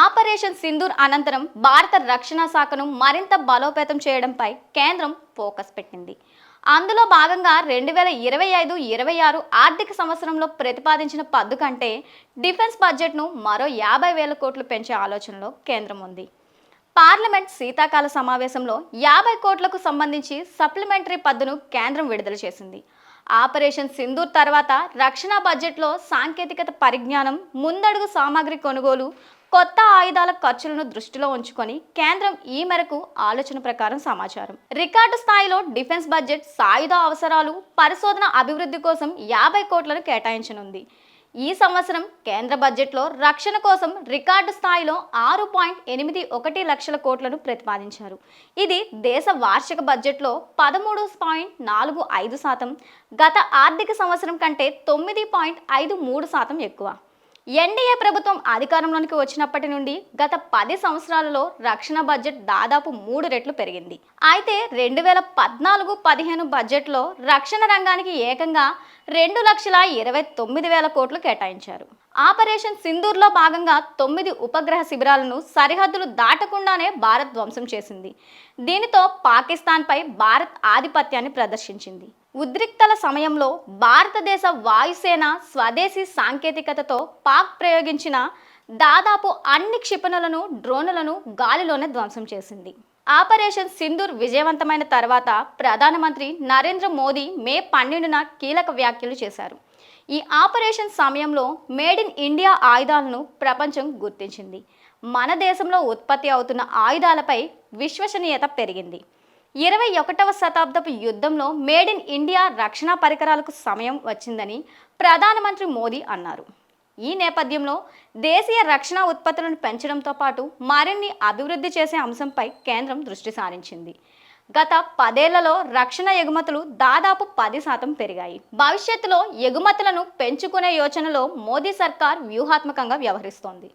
Operation Sindoor అనంతరం భారత రక్షణ శాఖను మరింత బలోపేతం చేయడంపై కేంద్రం ఫోకస్ పెట్టింది. అందులో భాగంగా రెండు వేల ఇరవై ఐదు ఇరవై ఆరు ఆర్థిక సంవత్సరంలో ప్రతిపాదించిన పద్దు కంటే డిఫెన్స్ బడ్జెట్ను మరో యాభై వేల కోట్లు పెంచే ఆలోచనలో కేంద్రం ఉంది. పార్లమెంట్ శీతాకాల సమావేశంలో యాభై కోట్లకు సంబంధించి సప్లిమెంటరీ పద్దును కేంద్రం విడుదల చేసింది. ఆపరేషన్ సింధూర్ తర్వాత రక్షణ బడ్జెట్లో సాంకేతికత పరిజ్ఞానం ముందడుగు సామాగ్రి కొనుగోలు కొత్త ఆయుధాల ఖర్చులను దృష్టిలో ఉంచుకొని కేంద్రం ఈ మేరకు ఆలోచన ప్రకారం సమాచారం. రికార్డు స్థాయిలో డిఫెన్స్ బడ్జెట్ సాయుధ అవసరాలు పరిశోధన అభివృద్ధి కోసం యాభై కోట్లను కేటాయించనుంది. ఈ సంవత్సరం కేంద్ర బడ్జెట్లో రక్షణ కోసం రికార్డు స్థాయిలో ఆరు పాయింట్ ఎనిమిది ఒకటి లక్షల కోట్లను ప్రతిపాదించారు. ఇది దేశ వార్షిక బడ్జెట్లో పదమూడు పాయింట్ నాలుగు ఐదు శాతం గత ఆర్థిక సంవత్సరం కంటే తొమ్మిది పాయింట్ ఐదు మూడు శాతం ఎక్కువ. ఎన్డీఏ ప్రభుత్వం అధికారంలోనికి వచ్చినప్పటి నుండి గత పది సంవత్సరాలలో రక్షణ బడ్జెట్ దాదాపు మూడు రెట్లు పెరిగింది. అయితే రెండు వేల పద్నాలుగు పదిహేను బడ్జెట్లో రక్షణ రంగానికి ఏకంగా రెండు లక్షల ఇరవై తొమ్మిది వేల కోట్లు కేటాయించారు. ఆపరేషన్ సింధూర్లో భాగంగా తొమ్మిది ఉపగ్రహ శిబిరాలను సరిహద్దులు దాటకుండానే భారత్ ధ్వంసం చేసింది. దీనితో పాకిస్తాన్పై భారత్ ఆధిపత్యాన్ని ప్రదర్శించింది. ఉద్రిక్తల సమయంలో భారతదేశ వాయుసేన స్వదేశీ సాంకేతికతతో పాక్ ప్రయోగించిన దాదాపు అన్ని క్షిపణులను డ్రోనులను గాలిలోనే ధ్వంసం చేసింది. ఆపరేషన్ సింధూర్ విజయవంతమైన తర్వాత ప్రధానమంత్రి నరేంద్ర మోదీ మే పన్నెండున కీలక వ్యాఖ్యలు చేశారు. ఈ ఆపరేషన్ సమయంలో మేడ్ ఇన్ ఇండియా ఆయుధాలను ప్రపంచం గుర్తించింది. మన దేశంలో ఉత్పత్తి అవుతున్న ఆయుధాలపై విశ్వసనీయత పెరిగింది. ఇరవై ఒకటవ శతాబ్దపు యుద్ధంలో మేడ్ ఇన్ ఇండియా రక్షణ పరికరాలకు సమయం వచ్చిందని ప్రధానమంత్రి మోదీ అన్నారు. ఈ నేపథ్యంలో దేశీయ రక్షణ ఉత్పత్తులను పెంచడంతో పాటు మరిన్ని అభివృద్ధి చేసే అంశంపై కేంద్రం దృష్టి సారించింది. గత పదేళ్ళలో రక్షణ ఎగుమతులు దాదాపు పది శాతం పెరిగాయి. భవిష్యత్తులో ఎగుమతులను పెంచుకునే యోచనలో మోదీ సర్కార్ వ్యూహాత్మకంగా వ్యవహరిస్తోంది.